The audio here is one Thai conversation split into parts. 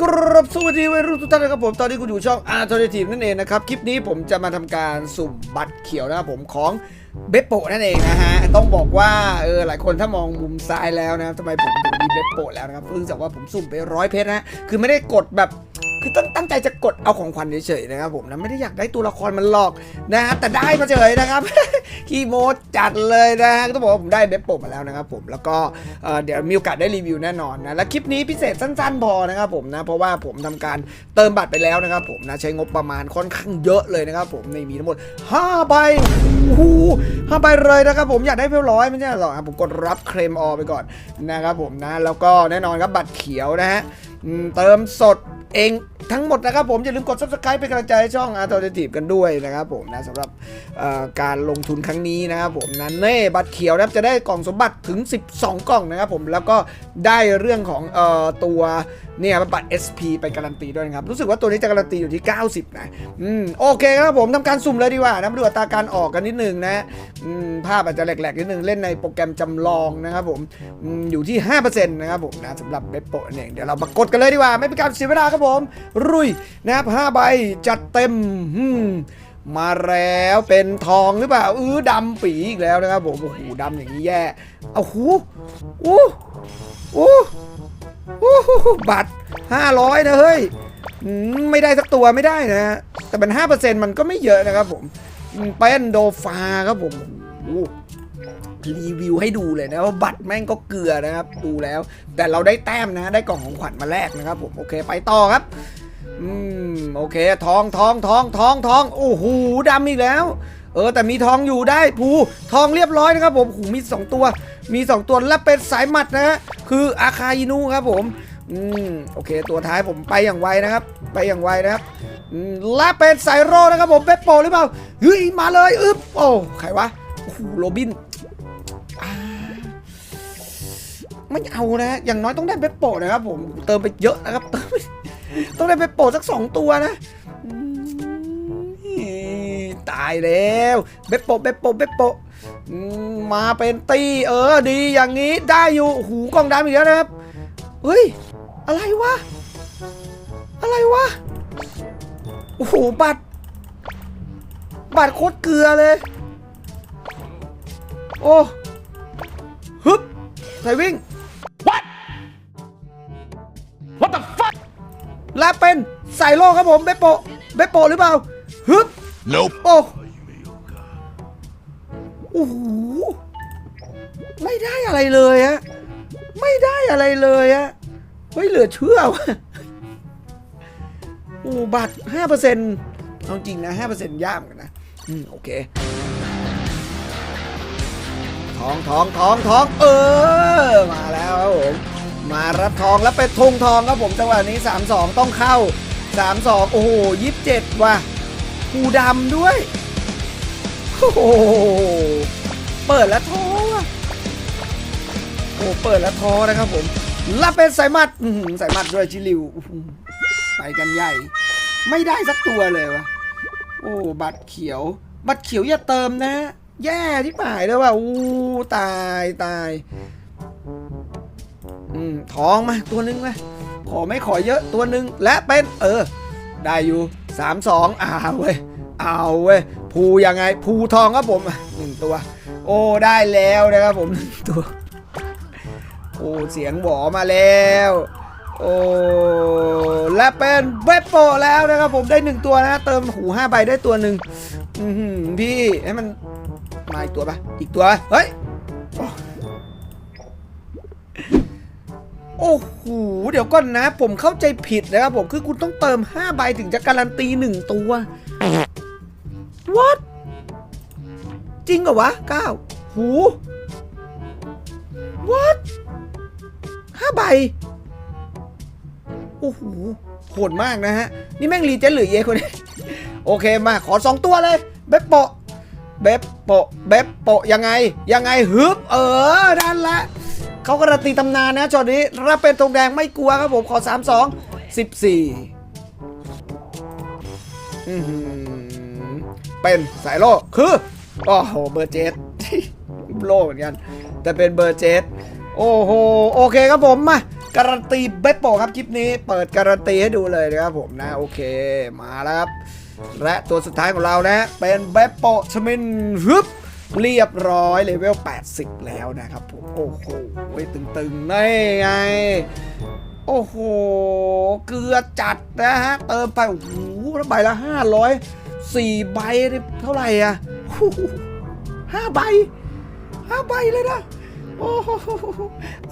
กรับสวัสดีวัยรุ่นทุกท่านนะครับผม ตอนนี้คุณอยู่ช่อง alternative นั่นเองนะครับ คลิปนี้ผมจะมาทำการสุ่มบัตรเขียวนะครับผมของเบปโปนั่นเองนะฮะ ต้องบอกว่าเออหลายคนถ้ามองมุมซ้ายแล้วนะทำไมผมถึงมีเบปโปแล้วนะครับเพิ่งจากว่าผมสุ่มไปร้อยเพชรนะ คือไม่ได้กดแบบ คือตั้งตั้งใจจะกดเอาของขวัญเฉยๆนะครับผมนะไม่ได้อยากได้ตัวละครมันหลอกนะฮะแต่ได้มาเฉยนะครับขี้โมจัดเลยนะฮะต้องบอกว่าผมได้เบปโปมาแล้วนะครับผมแล้วก็เเดี๋ยวมีโอกาสได้รีวิวแน่นอนนะและคลิปนี้พิเศษสั้นๆพอนะครับผมนะเพราะว่าผมทำการเติมบัตรไปแล้วนะครับผมนะใช้งบประมาณค่อนข้างเยอะเลยนะครับผมในมีทั้งหมด5ใบโอ้โหห้าใบเลยนะครับผมอยากได้เพียวร้อยไม่ใช่หรอกครับผมกดรับเคลมออไปก่อนนะครับผมนะแล้วก็แน่นอนครับบัตรเขียวนะฮะเติมสดเอง ทั้งหมดนะครับผม อย่าลืมกด subscribe เป็นกำลังใจให้ช่อง a r t o r n a t i v e กันด้วยนะครับผมนะสำหรับการลงทุนครั้งนี้นะครับผมนั้นเน่บัตรเขียวนะครับจะได้กล่องสมบัติถึง 12 กล่องนะครับผมแล้วก็ได้เรื่องของเอ่อตัว เนี่ยบัตร SP ไปการันตีด้วยนะครับ รู้สึกว่าตัวนี้จะการันตีอยู่ที่ 90 นะอืมโอเคครับผมทำการสุ่มเลยดีกว่านะมาดูอัตราการออกกันนิดนึงนะอืมภาพอาจจะแหลกๆนิดนึงเล่นในโปรแกรมจำลองนะครับผมอืมอยู่ที่ 5%นะครับผมนะสำหรับเบปโปเนี่ยเดี๋ยวเรามากดกันเลยดีกว่า ไม่เป็นการเสียเวลาครับผม รุยนะครับ5ใบจัดเต็มอืมมาแล้วเป็นทองหรือเปล่าอื้อดำปีอีกแล้วนะครับผมโอ้โหดำอย่างนี้แย่เอาหูอู้อู้อู้ บัตร500 นะเฮ้ยไม่ได้สักตัวไม่ได้นะ แต่เป็น 5%มันก็ไม่เยอะนะครับผมเป็นโดฟาครับผมรีวิวให้ดูเลยนะว่าบัตรแม่งก็เกลือนะครับ ดูแล้ว แต่เราได้แต้มนะ ได้กล่องของขวัญมาแลกนะครับผมโอเคไปต่อครับ อืมโอเคทองทองทองทองทองโอ้โหดำอีกแล้ว เออแต่มีทองอยู่ได้ภูทองเรียบร้อยนะครับผมโอ้โหมี 2 ตัว มี 2 ตัวและเป็นสายหมัดนะฮะคืออาคาอินุครับผมอืมโอเค ตัวท้ายผมไปอย่างไวนะครับ ไปอย่างไวนะครับและเป็นสายโรนะครับผมเปปโปหรือเปล่าเฮ้ยมาเลยอึ๊บโอ้ใครวะโอ้โหโรบินไม่เอานะอย่างน้อยต้องได้เปปโปนะครับผมเติมไปเยอะนะครับเติมต้องได้ไปโปสักสองตัวนะายแล้วเบปโปะเบปโปะเบปโปะอืมมาเป็นตีเออดีอย่างนี้ได้อยู่โอ้โหูกล้องดำอีกแล้วนะครับเฮ้ยอะไรวะอะไรวะโอ้โหบัตรบัตรโคตรเกลือเลยโอ้ฮึบใส่วิ่ง What the fuck? และเป็นใส่โลครับผมเบปโปะเบปโปะหรือเปล่าฮึบ Nope. โอ้ โอ้โหไม่ได้อะไรเลยอะไม่ได้อะไรเลยอะเฮ้ยเหลือเชื่อวะโอ้บัตรห้าเปอร์เซ็นต์เอาจริงนะห้าเปอร์เซ็นต์ยากเหมือนกันนะ อืม โอเคทองทองทองทองเออ มาแล้วครับผม มารับทองแล้วเป็นธงทองครับผมจังหวะนี้ 3-2 ต้องเข้า 3-2 โอ้โห 27 ว่ะผูดำด้วย โอ้โหเปิดแล้วท้อโอ้เปิดแล้วท้อนะครับผมแล้วเป็นสายมัดสายมัดด้วยชิลิวไปกันใหญ่ ไม่ได้สักตัวเลยวะโอ้บัตรเขียว บัตรเขียวอย่าเติมนะ แย่ที่หมายเลยว่ะอู้ตายตายอืมทองมาตัวหนึงมาขอไม่ขอเยอะตัวหนึ่งและเป็น เออ ได้อยู่สามสองอ้าวเว้ย เอาเว้ยภูยังไงภูทองครับผมหนึ่งตัว โอ้ได้แล้วนะครับผมหนึ่งตัวโอ้เสียงหวอมาแล้วโอ้และเป็นเว็บโปแล้วนะครับผมได้หนึ่งตัวนะเติมหูห้าใบได้ตัวหนึ่งพี่ให้มันมาอีกตัวปะอีกตัวเฮ้ยโอ้โห เดี๋ยวก่อนนะ ผมเข้าใจผิดนะครับผม คือคุณต้องเติม 5 ใบถึงจะการันตี 1 ตัว what จริงเหรอวะเก้าหู what 5ใบ โอ้โห โหดมากนะฮะ นี่แม่งรีเจนหรือเยคนนี้ โอเคมาขอ2ตัวเลยเบบโปะเบบโปะเบบโปะยังไง ยังไงฮึบ เออนั่นละเขาการันตีตำนานนะจอนี้รับเป็นตรงแดงไม่กลัวครับผมขอ 3 2 14อื้อหือ เป็นสายโลคือโอ้โหเบอร์เจ็ดโลเหมือนกัน แต่เป็นเบอร์เจ็ดโอ้โห โอเคครับผมมาการันตีเบปโปครับคลิปนี้เปิดการันตีให้ดูเลยนะครับผมนะโอเคมาแล้วครับ และตัวสุดท้ายของเรานะ เป็นเบปโปชมินฮึบเรียบร้อยเลเวล 80 แล้วนะครับผม โอ้โหตึงๆนี่ไง โอ้โห เกลือจัดนะฮะ เติมไปโอ้โห แล้วใบละ500สี่ใบเท่าไหร่อะห้าใบห้าใบเลยนะโอ้โห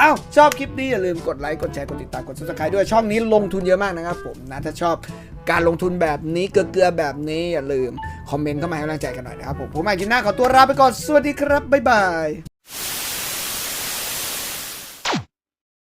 อ้าวชอบคลิปนี้อย่าลืมกดไลค์ กดแชร์ กดติดตาม กด subscribe ด้วยช่องนี้ลงทุนเยอะมากนะครับผมนะถ้าชอบการลงทุนแบบนี้เกลือๆแบบนี้อย่าลืม คอมเมนต์เข้ามาให้กำลังใจกันหน่อยนะครับผม ผมใหม่กินหน้าขอตัวลาไปก่อน สวัสดีครับ บ๊ายบาย